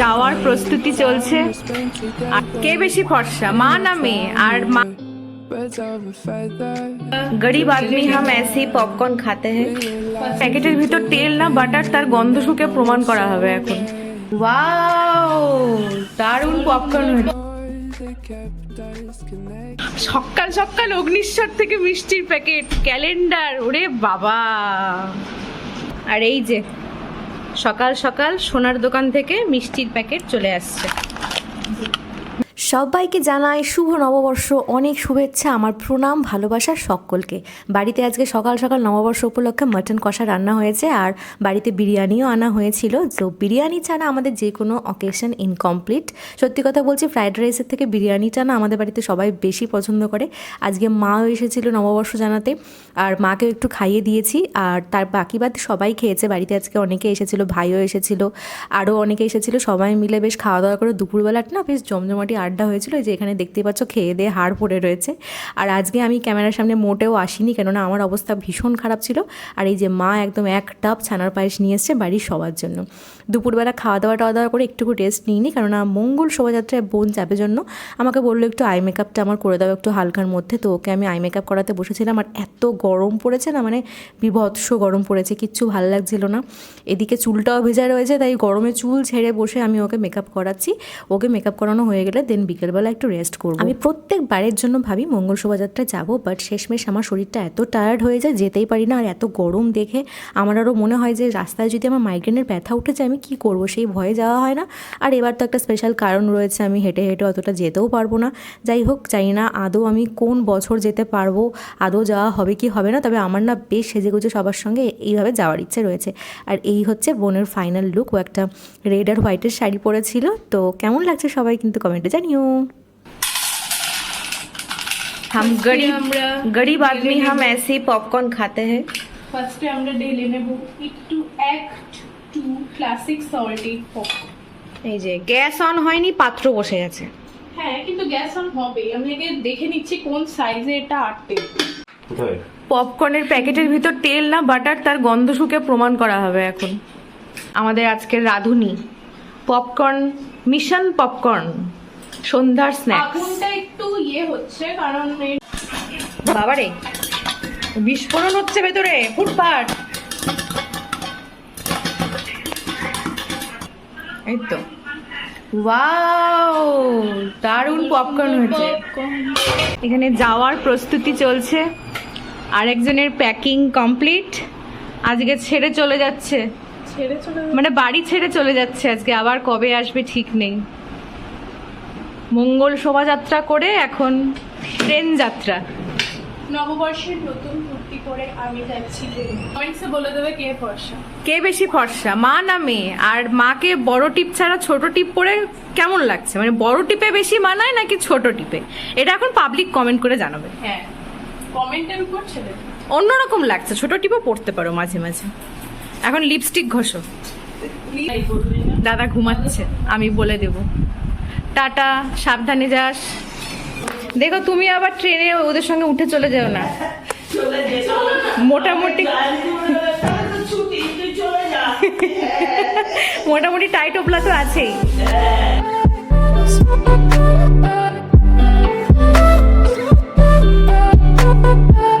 যাওয়ার প্রস্তুতি চলছে। আর কে বেশি ফর্সা, মা না মেয়ে? আর মা গরিব আদমি হাম এসে পপকর্ন খাতে হ্যাঁ প্যাকেটের ভিতর তেল না বাটার, তার গন্ধ শুকে প্রমাণ করা হবে এখন। ওয়াও, দারুণ পপকর্ন হয়েছে। সকাল সকাল অগ্নিশ্বর থেকে মিষ্টির প্যাকেট, ক্যালেন্ডার, ওরে বাবা। আর এই যে সকাল সকাল সোনার দোকান থেকে মিষ্টির প্যাকেট চলে আসছে। সবাইকে জানাই শুভ নববর্ষ। অনেক শুভেচ্ছা, আমার প্রণাম, ভালোবাসা সকলকে। বাড়িতে আজকে সকাল সকাল নববর্ষ উপলক্ষে মাটন কষা রান্না হয়েছে আর বাড়িতে বিরিয়ানিও আনা হয়েছিল। তো বিরিয়ানি ছাড়া আমাদের যে কোনো অকেশন ইনকমপ্লিট সত্যি কথা বলছি ফ্রাইড রাইসের থেকে বিরিয়ানিটা না আমাদের বাড়িতে সবাই বেশি পছন্দ করে। আজকে মাও এসেছিল নববর্ষ জানাতে, আর মাকেও একটু খাইয়ে দিয়েছি। আর তার বাকি বাদ সবাই খেয়েছে, বাড়িতে আজকে অনেকে এসেছিল, ভাইও এসেছিল, আরও অনেকে এসেছিল, সবাই মিলে বেশ খাওয়া দাওয়া করে। দুপুরবেলাটা না বেশ জমজমাটি আড্ডা হয়েছিল যে এখানে দেখতেই পাচ্ছ খেয়ে দিয়ে হাড় পড়ে রয়েছে। আর আজকে আমি ক্যামেরার সামনে মোটেও আসিনি কেননা আমার অবস্থা ভীষণ খারাপ ছিল। আর এই যে মা একদম এক টাপ ছানার পায়েস নিয়ে এসছে বাড়ির সবার জন্য। দুপুরবেলা খাওয়া দাওয়া টাওয়া দাওয়া করে একটুকু রেস্ট নিইনি কেননা মঙ্গল শোভাযাত্রায় বোন যাবে জন্য আমাকে বলল, একটু আই মেকআপটা আমার করে দাও একটু হালকার মধ্যে। তো ওকে আমি আই মেকআপ করাতে বসেছিলাম আর এত গরম পড়েছে না মানে বিভৎস গরম পড়েছে, কিচ্ছু ভালো লাগছিল না। এদিকে চুলটাও ভেজা রয়েছে, তাই গরমে চুল ছেড়ে বসে আমি ওকে মেকআপ করাচ্ছি। ওকে মেকআপ করানো হয়ে গেলে দেন বিকেলবেলা একটু রেস্ট করব। আমি প্রত্যেকবারের জন্য ভাবি মঙ্গল শোভাযাত্রায় যাব বাট শেষমেশ আমার শরীরটা এত টায়ার্ড হয়ে যায়, যেতেই পারি না, আর এত গরম দেখে আমার আরও মনে হয় যে রাস্তায় যদি আমার মাইগ্রেনের ব্যথা উঠে যায়, আমি কী করব? সেই ভয়ে যাওয়া হয় না। আর এবার তো একটা স্পেশাল কারণ রয়েছে, আমি হেঁটে হেঁটে অতটা যেতেও পারব না। যাই হোক, জানি না আদৌ আমি কোন বছর যেতে পারব, আদৌ যাওয়া হবে কি হবে না, তবে আমার না বেশ সেজেগুজে সবার সঙ্গে এইভাবে যাওয়ার ইচ্ছে রয়েছে। আর এই হচ্ছে বোনের ফাইনাল লুক ও একটা রেড আর হোয়াইটের শাড়ি পরেছিল, তো কেমন লাগছে সবাই কিন্তু কমেন্টে জানিও। हम गरीब गरीब आदमी हम ऐसे ही पॉपकॉर्न खाते हैं ফার্স্টে আমরা ঢেলে নেব একটু act two classic salty popcorn এই যে গ্যাস অন হয়নি পাত্র বসে আছে হ্যাঁ কিন্তু গ্যাস অন হবে আমি আগে দেখে নিচ্ছি কোন সাইজে এটা আটতে কোথায় পপকর্নের প্যাকেটের ভিতর তেল না বাটার তার গন্ধ শুকে প্রমাণ করা হবে এখন আমাদের আজকের রাঁধুনি পপকর্ন মিশন পপকর্ন সন্ধ্যার স্ন্যাক্স আগুনটা একটু ইয়ে হচ্ছে কারণ বাবারে বিস্ফোরণ হচ্ছে ভেতরে ফুটপাট এই তো। ওয়াও দারুণ পপকর্ন হয়েছে। এখানে যাওয়ার প্রস্তুতি চলছে। আরেকজনের প্যাকিং কমপ্লিট আজকে ছেড়ে চলে যাচ্ছে। মানে বাড়ি ছেড়ে চলে যাচ্ছে আজকে আবার কবে আসবে ঠিক নেই। মঙ্গল শোভাযাত্রা করে এখন ট্রেন যাত্রা। নববর্ষের নতুন কুর্তি পরে আমি যাচ্ছি কমেন্টসে বলে দেবে কে ফর্সা। কে বেশি ফর্সা মা না মেয়ে? আর মাকে বড় টিপ ছাড়া ছোট টিপ পরে কেমন লাগছে? মানে বড় টিপে বেশি মানায় নাকি ছোট টিপে? এটা এখন পাবলিক কমেন্ট করে জানাবে। হ্যাঁ কমেন্টের উপর ছেড়ে অন্যরকম লাগছে ছোট টিপও পড়তে পারো মাঝে মাঝে। এখন লিপস্টিক ঘষো। দাদা ঘুমাচ্ছে আমি বলে দেব। টাটা সাবধানে যাস। দেখো তুমি আবার ট্রেনে ওদের সঙ্গে উঠে চলে যাও না। মোটামুটি মোটামুটি টাইট ওপলা তো আছেই।